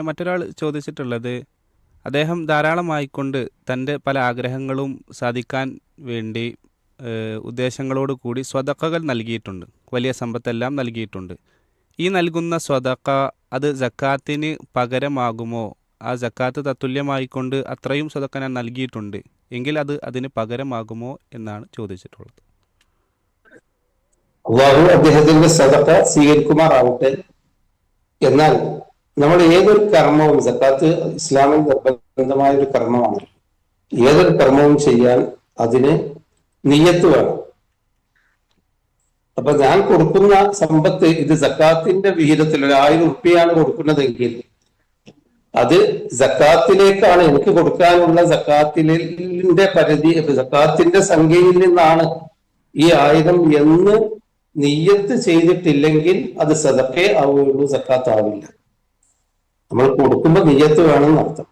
മറ്റൊരാൾ ചോദിച്ചിട്ടുള്ളത് അദ്ദേഹം ധാരാളമായിക്കൊണ്ട് തന്റെ പല ആഗ്രഹങ്ങളും സാധിക്കാൻ വേണ്ടി ഉദ്ദേശങ്ങളോട് കൂടി സ്വതക്കകൾ നൽകിയിട്ടുണ്ട്. വലിയ സമ്പത്തെല്ലാം നൽകിയിട്ടുണ്ട്. ഈ നൽകുന്ന സ്വതക്ക അത് ജക്കാത്തിന് പകരമാകുമോ? ആ ജക്കാത്ത് തത്തുല്യമായിക്കൊണ്ട് അത്രയും സ്വതക്ക ഞാൻ നൽകിയിട്ടുണ്ട്. എങ്കിൽ അത് അതിന് പകരമാകുമോ എന്നാണ് ചോദിച്ചിട്ടുള്ളത്. അള്ളാഹു അദ്ദേഹത്തിന്റെ സദക്ക സ്വീകരിക്കുമാറാവട്ടെ. എന്നാൽ നമ്മൾ ഏതൊരു കർമ്മവും സക്കാത്ത് ഇസ്ലാമിൽ നിർബന്ധമായ ഒരു കർമ്മമാണ്. ഏതൊരു കർമ്മവും ചെയ്യാൻ അതിന് നിയ്യത്ത് വേണം. അപ്പൊ ഞാൻ കൊടുക്കുന്ന സമ്പത്ത് ഇത് സക്കാത്തിന്റെ വിഹിതത്തിൽ ഒരു ആയിരം ഉറുപ്പിയാണ് കൊടുക്കുന്നതെങ്കിൽ അത് സക്കാത്തിലേക്കാണ് എനിക്ക് കൊടുക്കാനുള്ള സക്കാത്തിലെ പരിധി സക്കാത്തിന്റെ സംഖ്യയിൽ നിന്നാണ് ഈ ആയിരം എന്ന് നിയ്യത്ത് ചെയ്തിട്ടില്ലെങ്കിൽ അത് സതക്കേ ആവുകയുള്ളൂ സക്കാത്ത് ആവില്ല നമ്മൾ കൊടുക്കുമ്പോൾ നിയ്യത്ത് വേണമെന്ന് അർത്ഥം.